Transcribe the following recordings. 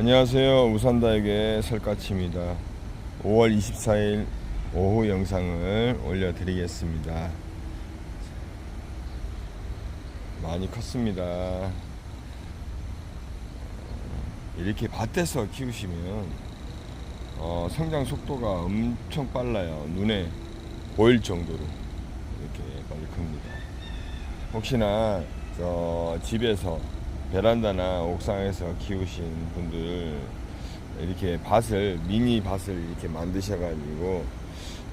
안녕하세요. 우산다육의 설까치입니다. 5월 24일 오후 영상을 올려드리겠습니다. 많이 컸습니다. 이렇게 밭에서 키우시면 어, 성장 속도가 엄청 빨라요. 눈에 보일 정도로 이렇게 빨리 큽니다. 혹시나 저 집에서 베란다나 옥상에서 키우신 분들 이렇게 밭을 미니 밭을 이렇게 만드셔 가지고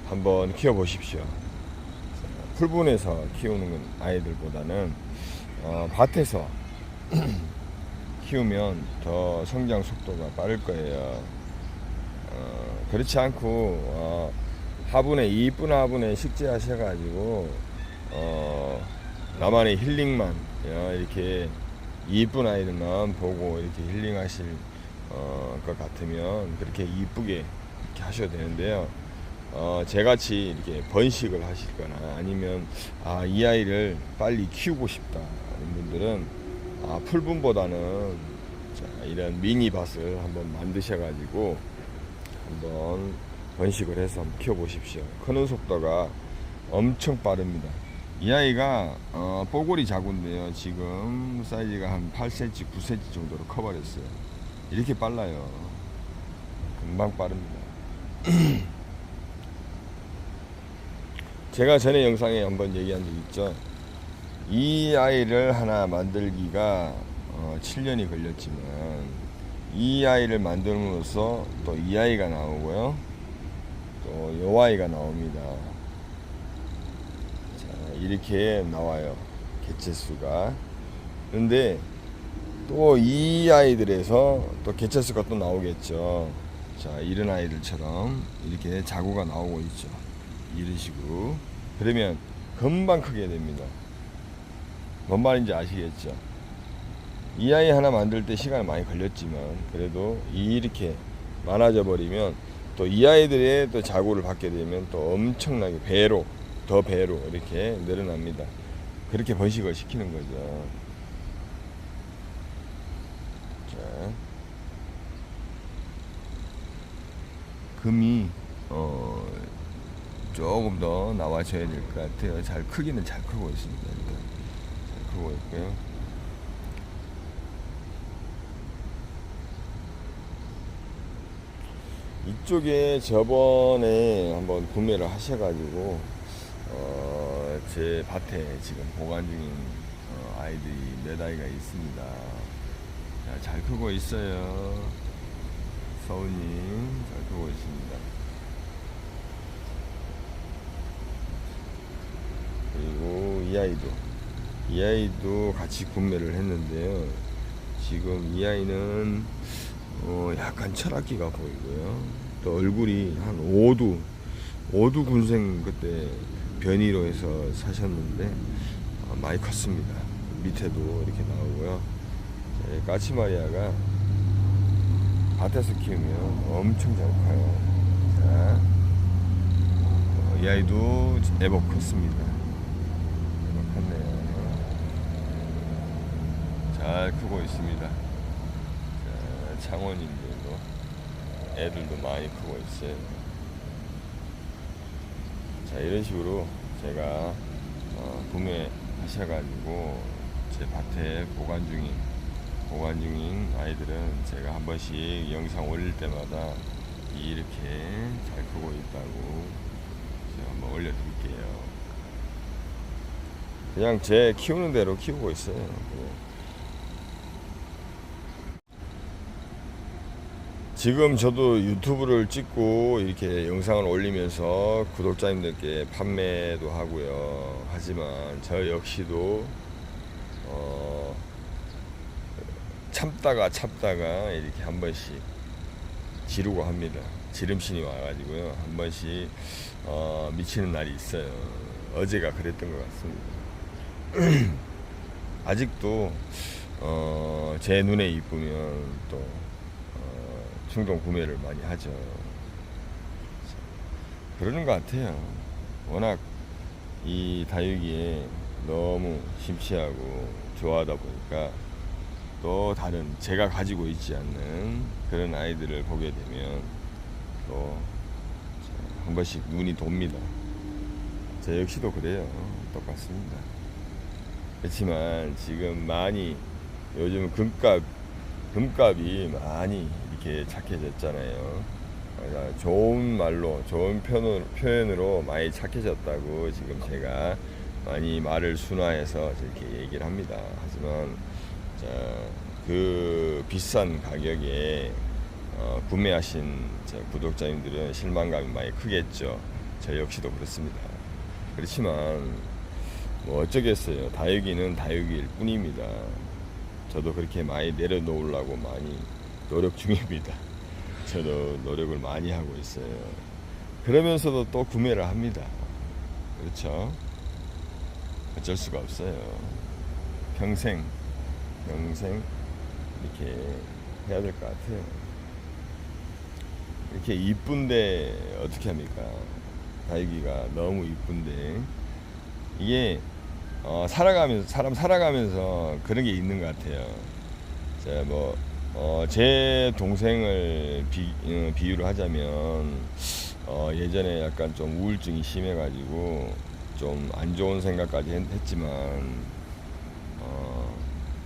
한번 키워 보십시오. 풀분에서 키우는 건 아이들보다는 어, 밭에서 키우면 더 성장 속도가 빠를 거예요. 어, 그렇지 않고 어, 화분에 이쁜 화분에 식재하셔 가지고 어, 나만의 힐링만 어, 이렇게 이쁜 아이들만 보고 이렇게 힐링하실 어, 것 같으면 그렇게 이쁘게 이렇게 하셔도 되는데요. 어, 제같이 이렇게 번식을 하시거나 아니면 아, 이 아이를 빨리 키우고 싶다 하는 분들은 아, 풀분보다는 자, 이런 미니 밭을 한번 만드셔가지고 한번 번식을 해서 한번 키워보십시오. 크는 속도가 엄청 빠릅니다. 이 아이가 어, 뽀글이 자구인데요. 지금 사이즈가 한 8cm, 9cm 정도로 커버렸어요. 이렇게 빨라요. 금방 빠릅니다. 제가 전에 영상에 한번 얘기한 적 있죠. 이 아이를 하나 만들기가 어, 7년이 걸렸지만 이 아이를 만들므로써 또 이 아이가 나오고요. 또 요 아이가 나옵니다. 자, 이렇게 나와요. 개체수가. 근데 또 이 아이들에서 또 개체수가 또 나오겠죠. 자, 이런 아이들처럼 이렇게 자구가 나오고 있죠. 이런 식으로. 그러면 금방 크게 됩니다. 뭔 말인지 아시겠죠? 이 아이 하나 만들 때 시간이 많이 걸렸지만 그래도 이렇게 많아져 버리면 또 이 아이들의 또 자구를 받게 되면 또 엄청나게 배로 더 배로 이렇게 늘어납니다. 그렇게 번식을 시키는 거죠. 자, 금이 어 조금 더 나와줘야 될 것 같아요. 잘 크기는 잘 크고 있습니다. 일단 잘 크고 있고요. 이쪽에 저번에 한번 구매를 하셔가지고 어, 제 밭에 지금 보관 중인 어, 아이들이 몇 아이가 있습니다. 자, 잘 크고 있어요. 서우님 잘 크고 있습니다. 그리고 이 아이도 이 아이도 같이 구매를 했는데요. 지금 이 아이는 어, 약간 철학기가 보이고요. 또 얼굴이 한 5두, 5두 군생 그때 변이로 해서 사셨는데 어, 많이 컸습니다. 밑에도 이렇게 나오고요. 자, 이 까치마리아가 밭에서 키우면 엄청 잘 커요. 자, 어, 이 아이도 애복 컸습니다. 애복 컸네요. 잘 크고 있습니다. 자, 창원인들도 애들도 많이 크고 있어요. 자 이런 식으로 제가 어, 구매하셔가지고 제 밭에 보관 중인 보관 중인 아이들은 제가 한 번씩 영상 올릴 때마다 이렇게 잘 크고 있다고 제가 한번 올려드릴게요. 그냥 제 키우는 대로 키우고 있어요. 뭐. 지금 저도 유튜브를 찍고 이렇게 영상을 올리면서 구독자님들께 판매도 하고요. 하지만 저 역시도 어 참다가 참다가 이렇게 한 번씩 지르고 합니다. 지름신이 와가지고요. 한 번씩 어 미치는 날이 있어요. 어제가 그랬던 것 같습니다. 아직도 어, 제 눈에 이쁘면 또 어, 충동 구매를 많이 하죠. 그러는 것 같아요. 워낙 이 다육이에 너무 심취하고 좋아하다 보니까 또 다른 제가 가지고 있지 않는 그런 아이들을 보게 되면 또 한 번씩 눈이 돕니다. 저 역시도 그래요. 똑같습니다. 그렇지만 지금 많이 요즘 금값 금값이 많이 이렇게 착해졌잖아요. 좋은 말로 좋은 표현으로, 많이 착해졌다고 지금 제가 많이 말을 순화해서 이렇게 얘기를 합니다. 하지만 자, 그 비싼 가격에 어, 구매하신 저 구독자님들은 실망감이 많이 크겠죠. 저 역시도 그렇습니다. 그렇지만 뭐 어쩌겠어요. 다육이는 다육이일 뿐입니다. 저도 그렇게 많이 내려놓으려고 많이 노력 중입니다. 저도 노력을 많이 하고 있어요. 그러면서도 또 구매를 합니다. 그렇죠? 어쩔 수가 없어요. 평생, 평생 이렇게 해야 될 것 같아요. 이렇게 이쁜데 어떻게 합니까? 다육이가 너무 이쁜데 이게 어, 살아가면서 사람 살아가면서 그런 게 있는 것 같아요. 제가 뭐, 어, 제 동생을 비, 어, 비유를 하자면 어, 예전에 약간 좀 우울증이 심해가지고 좀 안 좋은 생각까지 했, 했지만 어,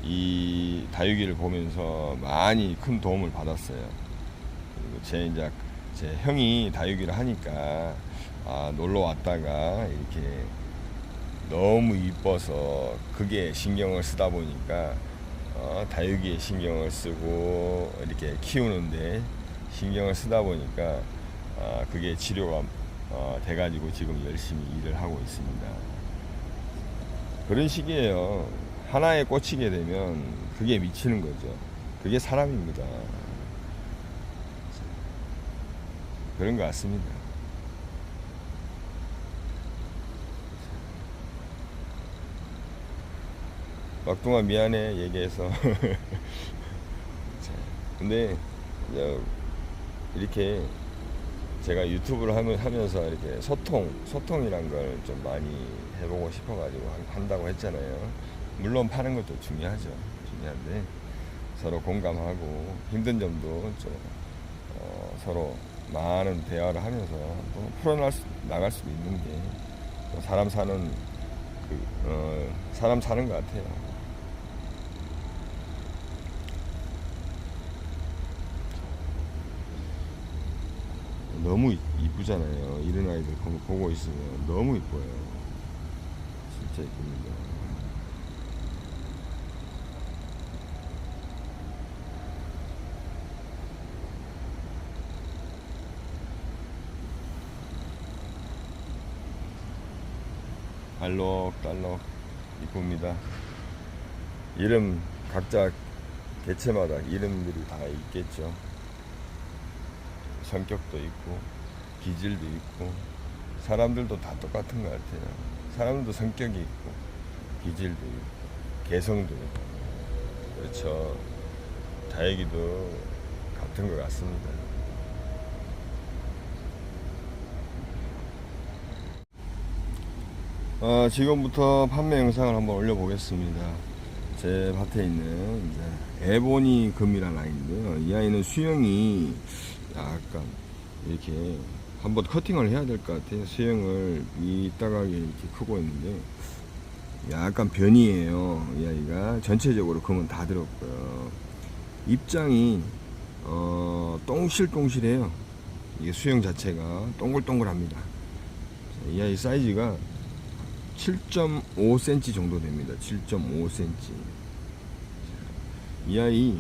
이 다육이를 보면서 많이 큰 도움을 받았어요. 그리고 제 이제 제 형이 다육이를 하니까 아, 놀러 왔다가 이렇게 너무 이뻐서 그게 신경을 쓰다 보니까 어, 다육이에 신경을 쓰고 이렇게 키우는데 신경을 쓰다 보니까 아, 그게 치료가 어, 돼가지고 지금 열심히 일을 하고 있습니다. 그런 식이에요. 하나에 꽂히게 되면 그게 미치는 거죠. 그게 사람입니다. 그런 것 같습니다. 막둥아 미안해 얘기해서. 자, 근데 이렇게 제가 유튜브를 하면, 하면서 이렇게 소통 소통이란 걸 좀 많이 해보고 싶어가지고 한- 한다고 했잖아요. 물론 파는 것도 중요하죠. 중요한데 서로 공감하고 힘든 점도 좀 어, 서로 많은 대화를 하면서 또 풀어나갈 수, 나갈 수 있는 게또 사람 사는 그, 어, 사람 사는 것 같아요. 너무 이- 이쁘잖아요. 이런 아이들 보- 보고 있으면 너무 이뻐요. 진짜 이쁩니다. 알록달록 이쁩니다. 이름 각자 개체마다 이름들이 다 있겠죠. 성격도 있고 기질도 있고 사람들도 다 똑같은 것 같아요. 사람도 성격이 있고 기질도 있고 개성도 있고 그렇죠. 다행히도 같은 것 같습니다. 어, 지금부터 판매 영상을 한번 올려보겠습니다. 제 밭에 있는 에보니 금이라는 아이인데요. 이 아이는 수영이 약간 이렇게 한번 커팅을 해야 될 것 같아요. 수영을 이따가게 이렇게 크고 있는데 약간 변이에요. 이 아이가 전체적으로 금은 다 들었고요. 입장이 어, 똥실똥실해요. 이게 수영 자체가 동글동글합니다. 이 아이 사이즈가 7.5cm 정도 됩니다. 7.5cm. 이 아이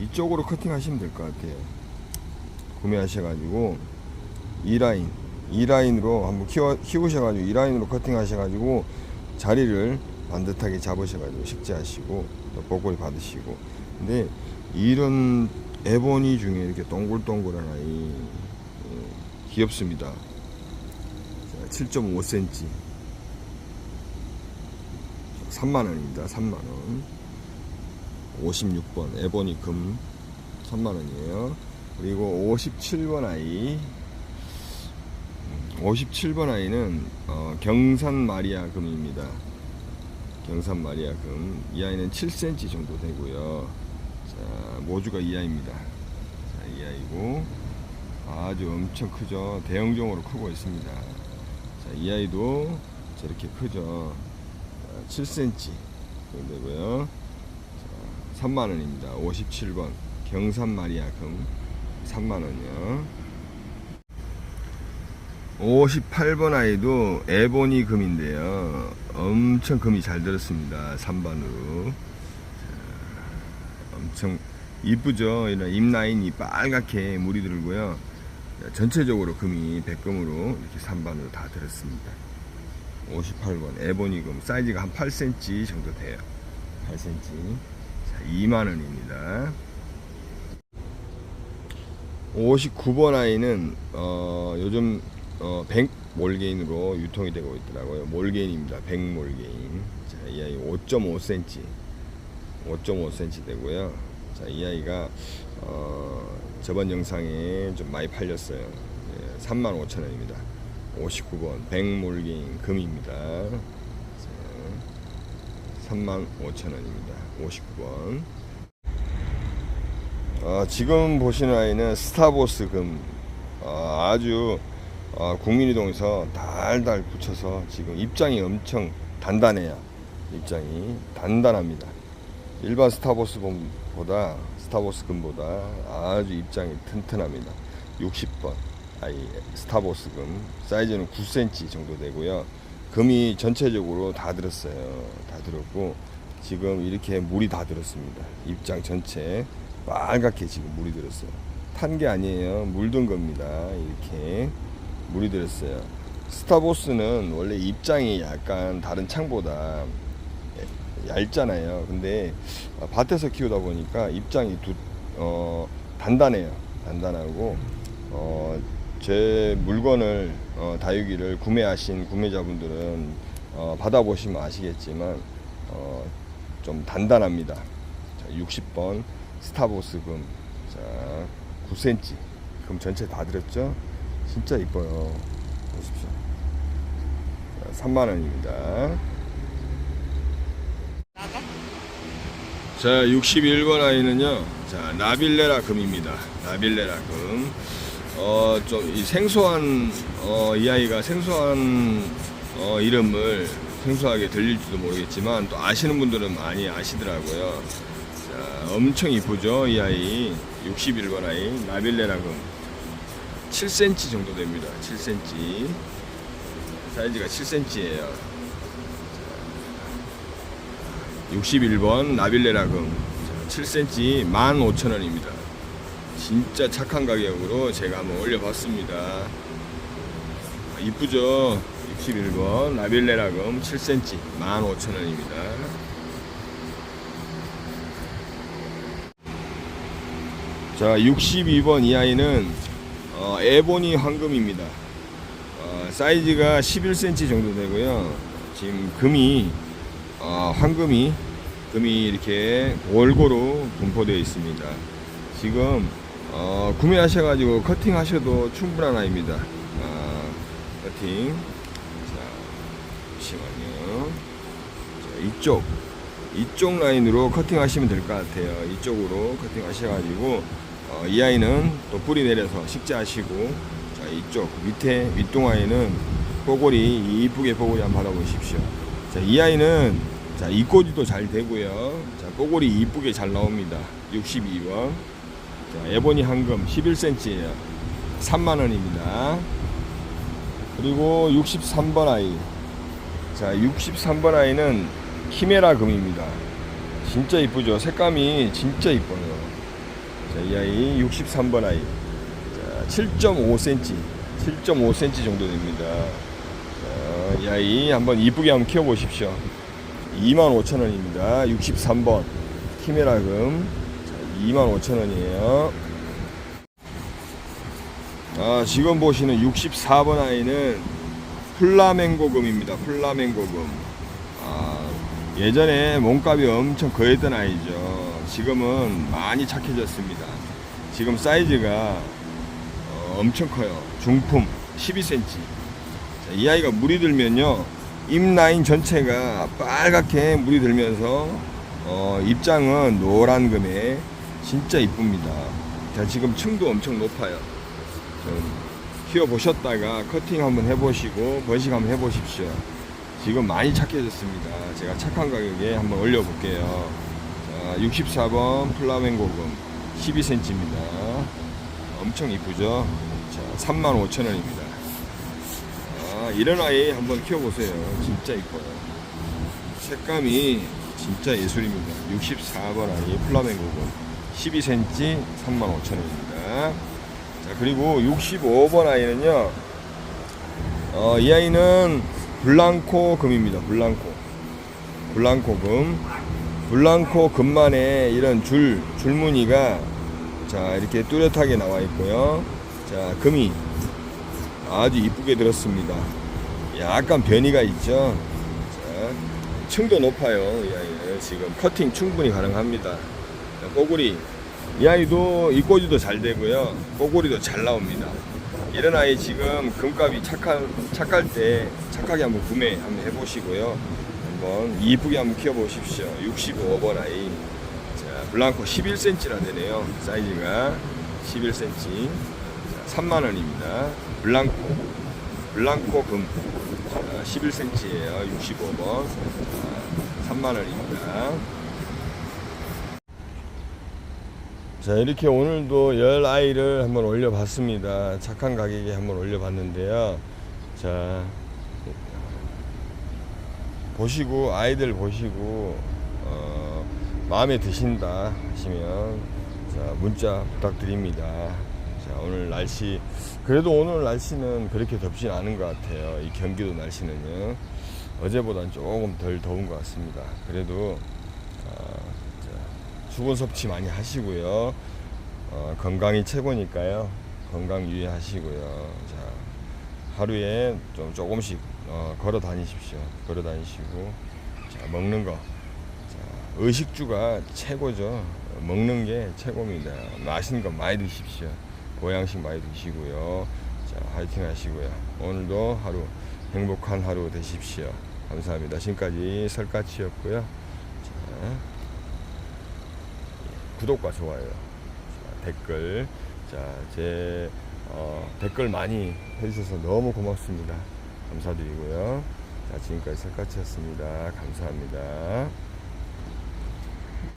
이쪽으로 커팅 하시면 될 것 같아요. 구매하셔가지고 이 라인, 이 라인으로 한번 키워, 키우셔가지고 이 라인으로 커팅 하셔가지고 자리를 반듯하게 잡으셔가지고 식재하시고 또 보고리 받으시고. 근데 이런 에보니 중에 이렇게 동글동글한 아이 어, 귀엽습니다. 7.5cm. 3만원입니다. 3만원. 56번 에보니 금 3만원이에요. 그리고 57번 아이. 57번 아이는 어, 경산 마리아 금입니다. 경산 마리아 금. 이 아이는 7cm 정도 되고요. 자, 모주가 이 아이입니다. 자, 이 아이고 아주 엄청 크죠. 대형종으로 크고 있습니다. 자, 이 아이도 저렇게 크죠. 자, 7cm 정도고요. 자, 3만 원입니다. 57번 경산 마리아 금 3만 원이요. 58번 아이도 에보니 금인데요. 엄청 금이 잘 들었습니다. 3반으로. 엄청 이쁘죠. 이런 잎 라인이 빨갛게 물이 들고요. 자, 전체적으로 금이 백금으로 이렇게 3반으로 다 들었습니다. 58번 에보니 금 사이즈가 한 8cm 정도 돼요. 8cm. 자, 2만 원입니다. 59번 아이는 어, 요즘 어, 100 몰게인으로 유통이 되고 있더라고요. 몰게인입니다. 100 몰게인. 자, 이 아이 5.5cm. 5.5cm 되고요. 자, 이 아이가 어, 저번 영상에 좀 많이 팔렸어요. 예, 35,000원입니다. 59번 100 몰게인 금입니다. 자, 35,000원입니다. 59번. 어, 지금 보시는 아이는 스타보스 금 어, 아주 어, 국민이동에서 달달 붙여서 지금 입장이 엄청 단단해요. 입장이 단단합니다. 일반 스타보스 금보다 스타보스 금보다 아주 입장이 튼튼합니다. 60번 아이 스타보스 금 사이즈는 9cm 정도 되고요. 금이 전체적으로 다 들었어요. 다 들었고 지금 이렇게 물이 다 들었습니다. 입장 전체 빨갛게 지금 물이 들었어요. 탄 게 아니에요. 물든 겁니다. 이렇게 물이 들었어요. 스타보스는 원래 입장이 약간 다른 창보다 얇잖아요. 근데 밭에서 키우다 보니까 입장이 두, 어, 단단해요. 단단하고 어, 제 물건을 어, 다육이를 구매하신 구매자분들은 어, 받아보시면 아시겠지만 어, 좀 단단합니다. 자, 60번 스타보스 금. 자, 9cm. 금 전체 다 들었죠? 진짜 이뻐요. 보십시오. 자, 3만원입니다. 자, 61번 아이는요. 자, 나빌레라 금입니다. 나빌레라 금. 어, 좀 이 생소한 어, 이 아이가 생소한 어, 이름을 생소하게 들릴지도 모르겠지만 또 아시는 분들은 많이 아시더라고요. 자, 엄청 이쁘죠, 이 아이. 61번 아이 나빌레라 금. 7cm 정도 됩니다. 7cm. 사이즈가 7cm예요. 61번 나빌레라금 7cm 15,000원입니다. 진짜 착한 가격으로 제가 한번 올려봤습니다. 아, 이쁘죠? 61번 나빌레라금 7cm 15,000원입니다. 자, 62번 이 아이는 어, 에보니 황금입니다. 어, 사이즈가 11cm 정도 되고요. 지금 금이 어, 황금이 금이 이렇게 골고루 분포되어 있습니다. 지금 어, 구매하셔가지고 커팅 하셔도 충분한 아이입니다. 아, 커팅. 자, 잠시만요. 자, 이쪽 이쪽 라인으로 커팅하시면 될 것 같아요. 이쪽으로 커팅하셔가지고 어, 이 아이는 또 뿌리 내려서 식재하시고 자 이쪽 밑에 윗동아이는 뽀골이 이쁘게 뽀골이 한번 받아보십시오. 자, 이 아이는 자, 이꼬지도 잘 되고요. 자, 뽀골이 이쁘게 잘 나옵니다. 62번. 자, 에보니 황금 11cm예요. 3만 원입니다. 그리고 63번 아이. 자, 63번 아이는 키메라 금입니다. 진짜 이쁘죠? 색감이 진짜 이뻐요. 자, 이 아이 63번 아이. 자, 7.5cm. 7.5cm 정도 됩니다. 자, 이 아이 한번 이쁘게 한번 키워보십시오. 25,000원입니다. 63번 키메라금 25,000원이에요. 아, 지금 보시는 64번 아이는 플라멩고금입니다. 플라멩고금. 아, 예전에 몸값이 엄청 거했던 아이죠. 지금은 많이 착해졌습니다. 지금 사이즈가 어, 엄청 커요. 중품 12cm. 자, 이 아이가 물이 들면요. 잎 라인 전체가 빨갛게 물이 들면서 어, 입장은 노란 금에 진짜 이쁩니다. 자, 지금 층도 엄청 높아요. 좀 키워 보셨다가 커팅 한번 해보시고 번식 한번 해보십시오. 지금 많이 착해졌습니다. 제가 착한 가격에 한번 올려볼게요. 자, 64번 플라멩고금 12cm입니다. 엄청 이쁘죠? 자, 35,000원입니다. 아, 이런 아이 한번 키워보세요. 진짜 이뻐요. 색감이 진짜 예술입니다. 64번 아이 플라멩고금 12cm 35,000원입니다. 자, 그리고 65번 아이는요. 어, 이 아이는 블랑코 금입니다. 블랑코. 블랑코 금. 블랑코 금만에 이런 줄, 줄무늬가 자, 이렇게 뚜렷하게 나와 있고요. 자, 금이 아주 이쁘게 들었습니다. 약간 변이가 있죠. 자, 층도 높아요. 지금 커팅 충분히 가능합니다. 자, 꼬구리. 이 아이도 이꼬지도 잘 되고요. 꼬구리도 잘 나옵니다. 이런 아이 지금 금값이 착할, 착할 때 착하게 한번 구매 한번 해보시고요. 한번 이쁘게 한번 키워보십시오. 65번 아이. 자, 블랑코 11cm나 되네요. 사이즈가 11cm. 3만원입니다. 블랑코. 블랑코 금. 자, 11cm예요. 65번. 3만원입니다. 자 이렇게 오늘도 열 아이를 한번 올려봤습니다. 착한 가격에 한번 올려봤는데요. 자 보시고 아이들 보시고 어, 마음에 드신다 하시면 자 문자 부탁드립니다. 자 오늘 날씨 그래도 오늘 날씨는 그렇게 덥진 않은 것 같아요. 이 경기도 날씨는요 어제보다는 조금 덜 더운 것 같습니다. 그래도 어, 자, 수분 섭취 많이 하시고요. 어, 건강이 최고니까요. 건강 유의하시고요. 자, 하루에 좀 조금씩 어, 걸어 다니십시오. 걸어 다니시고 자, 먹는 거. 자, 의식주가 최고죠. 먹는 게 최고입니다. 맛있는 거 많이 드십시오. 보양식 많이 드시고요. 자, 화이팅 하시고요. 오늘도 하루 행복한 하루 되십시오. 감사합니다. 지금까지 설까치였고요. 자, 구독과 좋아요, 자, 댓글, 자, 제 어, 댓글 많이 해주셔서 너무 고맙습니다. 감사드리고요. 자, 지금까지 설까치였습니다. 감사합니다.